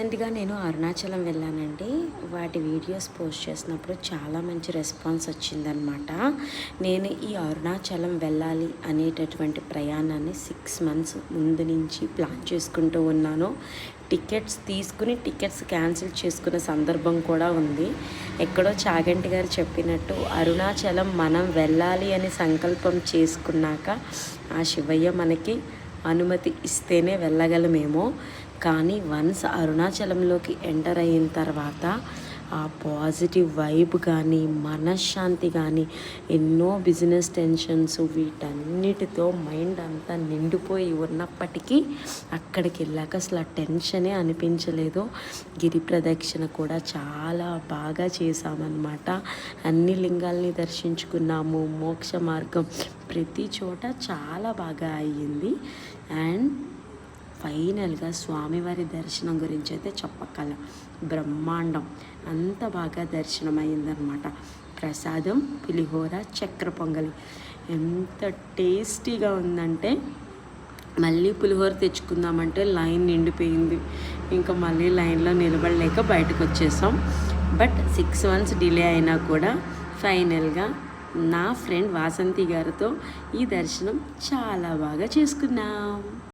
రీసెంట్గా నేను అరుణాచలం వెళ్ళానండి. వాటి వీడియోస్ పోస్ట్ చేసినప్పుడు చాలా మంచి రెస్పాన్స్ వచ్చిందనమాట నేను ఈ అరుణాచలం వెళ్ళాలి అనేటటువంటి ప్రయాణాన్ని సిక్స్ మంత్స్ ముందు నుంచి ప్లాన్ చేసుకుంటూ ఉన్నాను. టికెట్స్ తీసుకుని టికెట్స్ క్యాన్సిల్ చేసుకున్న సందర్భం కూడా ఉంది. ఎక్కడో చాగంటి గారు చెప్పినట్టు అరుణాచలం మనం వెళ్ళాలి అని సంకల్పం చేసుకున్నాక ఆ శివయ్య మనకి అనుమతి ఇస్తేనే వెళ్ళగలమేమో. కానీ వన్స్ అరుణాచలంలోకి ఎంటర్ అయిన తర్వాత ఆ పాజిటివ్ వైబ్ కానీ మనశ్శాంతి కానీ ఎన్నో బిజినెస్ టెన్షన్స్ వీటన్నిటితో మైండ్ అంతా నిండిపోయి ఉన్నప్పటికీ అక్కడికి వెళ్ళాక అసలు ఆ టెన్షనే అనిపించలేదు. గిరి ప్రదక్షిణ కూడా చాలా బాగా చేశామన్నమాట. అన్ని లింగాల్ని దర్శించుకున్నాము. మోక్ష మార్గం ప్రతి చోట చాలా బాగా అయ్యింది. అండ్ ఫైనల్గా స్వామివారి దర్శనం గురించి అయితే చెప్పక్కల. బ్రహ్మాండం. అంత బాగా దర్శనం అయిందనమాట ప్రసాదం పులిహోర చక్ర పొంగలి. ఎంత టేస్టీగా ఉందంటే మళ్ళీ పులిహోర తెచ్చుకుందామంటే లైన్ నిండిపోయింది. ఇంకా మళ్ళీ లైన్లో నిలబడలేక బయటకు వచ్చేసాం బట్ సిక్స్ మంత్స్ డిలే అయినా కూడా ఫైనల్గా నా ఫ్రెండ్ వాసంతి గారితో ఈ దర్శనం చాలా బాగా చేసుకున్నాం.